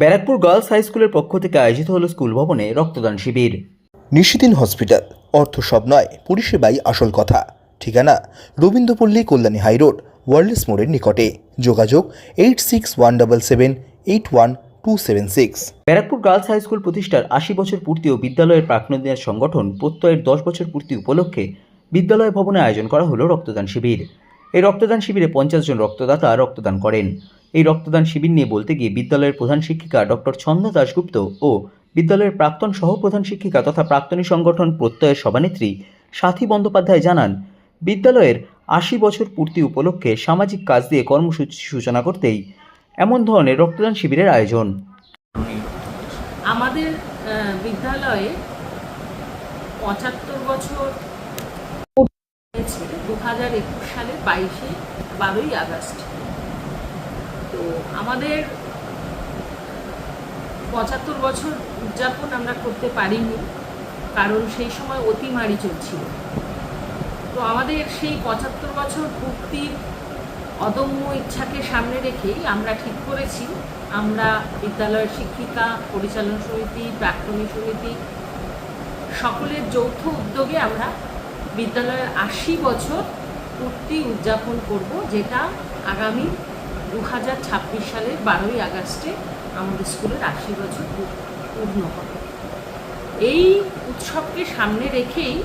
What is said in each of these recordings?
Barrackpore girls high স্কুলের পক্ষ থেকে আয়োজিত হল স্কুল ভবনে রক্তদান শিবির। নিশিদিন হসপিটাল অর্থ সব নয় পরিষেবাই আসল কথা। ঠিকানা রবীন্দ্রপল্লী কল্যাণী হাইরোড ওয়ার্ল্ডস মোড়ের নিকটে। যোগাযোগ eight six one double seven eight one two seven six. Barrackpore girls high school প্রতিষ্ঠার আশি বছর পূর্তি ও বিদ্যালয়ের প্রাক্তনীদের সংগঠন প্রত্যয়ের দশ বছর পূর্তি উপলক্ষে বিদ্যালয় ভবনে আয়োজন করা হলো রক্তদান শিবির। এই রক্তদান শিবিরে পঞ্চাশ জন রক্তদাতা রক্তদান করেন। এই রক্তদান শিবির নিয়ে বলতে গিয়ে বিদ্যালয়ের প্রধান শিক্ষিকা ডক্টর ছন্দ দাশগুপ্ত ও বিদ্যালয়ের প্রাক্তন সহপ্রধান শিক্ষিকা তথা প্রাক্তনী সংগঠন প্রত্যয়ের সভানেত্রী সাথী বন্দ্যোপাধ্যায় জানান, বিদ্যালয়ের আশি বছর পূর্তি উপলক্ষে সামাজিক কাজ দিয়ে কর্মসূচি সূচনা করতেই এমন ধরনের রক্তদান শিবিরের আয়োজন। আমাদের বিদ্যালয়ে পঁচাত্তর বছর দু হাজার একুশ সালের বাইশে বারোই আগস্ট। তো আমাদের পঁচাত্তর বছর উদযাপন আমরা করতে পারিনি, কারণ সেই সময় অতিমারি চলছিল। তো আমাদের সেই পঁচাত্তর বছর পূর্তির অদম্য ইচ্ছাকে সামনে রেখেই আমরা ঠিক করেছি। আমরা বিদ্যালয়ের শিক্ষিকা, পরিচালন সমিতি, প্রাক্তনী সমিতি, সকলের যৌথ উদ্যোগে আমরা বিদ্যালয়ের আশি বছর পূর্তি উদযাপন করব, যেটা আগামী দু হাজার ছাব্বিশ সালের বারোই আগস্টে আমাদের স্কুলের আশি বছর পূর্ণ হবে। এই উৎসবকে সামনে রেখেই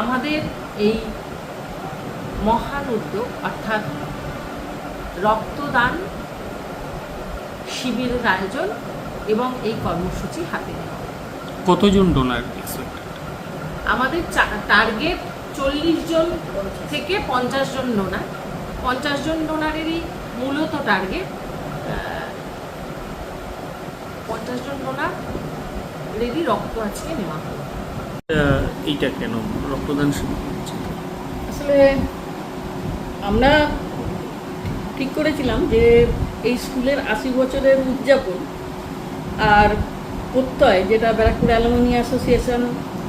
আমাদের এই মহান উদ্যোগ, অর্থাৎ রক্তদান শিবিরের আয়োজন এবং এই কর্মসূচি হাতে নেওয়া। কতজন ডোনার আমাদের টার্গেট চল্লিশ জন থেকে পঞ্চাশ জন ডোনার পঞ্চাশ জন ডোনারেরই মূলত টার্গেট পঞ্চাশ জন ডোনার রেডি রক্ত আজকে নেওয়া এইটা কেন? রক্তদান? আসলে আমরা ঠিক করেছিলাম যে এই স্কুলের আশি বছরের উদযাপন আর প্রত্যয় যেটা ব্যারাকপুর অ্যালুমিনি অ্যাসোসিয়েশন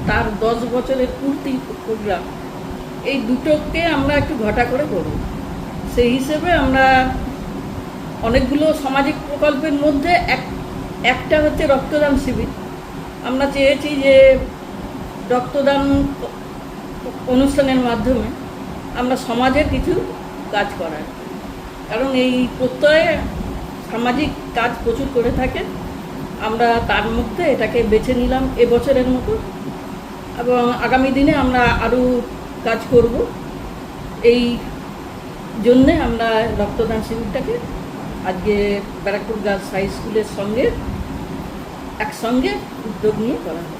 তার দশ বছরের পূর্তি প্রোগ্রাম। এই দুটোকে আমরা একটু ঘটা করে করব সেই হিসেবে আমরা অনেকগুলো সামাজিক প্রকল্পের মধ্যে এক, একটা হচ্ছে রক্তদান শিবির। আমরা চেয়েছি যে রক্তদান অনুষ্ঠানের মাধ্যমে আমরা সমাজের কিছু কাজ করার। কারণ এই প্রত্যয়ে সামাজিক কাজ প্রচুর করে থাকে। আমরা তার মধ্যে এটাকে বেছে নিলাম। এবছরের মতো এবং আগামী দিনে আমরা আরও কাজ করব। এই জন্যে আমরা রক্তদান শিবিরটাকে আজকে ব্যারাকপুর গার্লস হাই স্কুলের সঙ্গে, একসঙ্গে উদ্যোগ নিয়ে করা হয়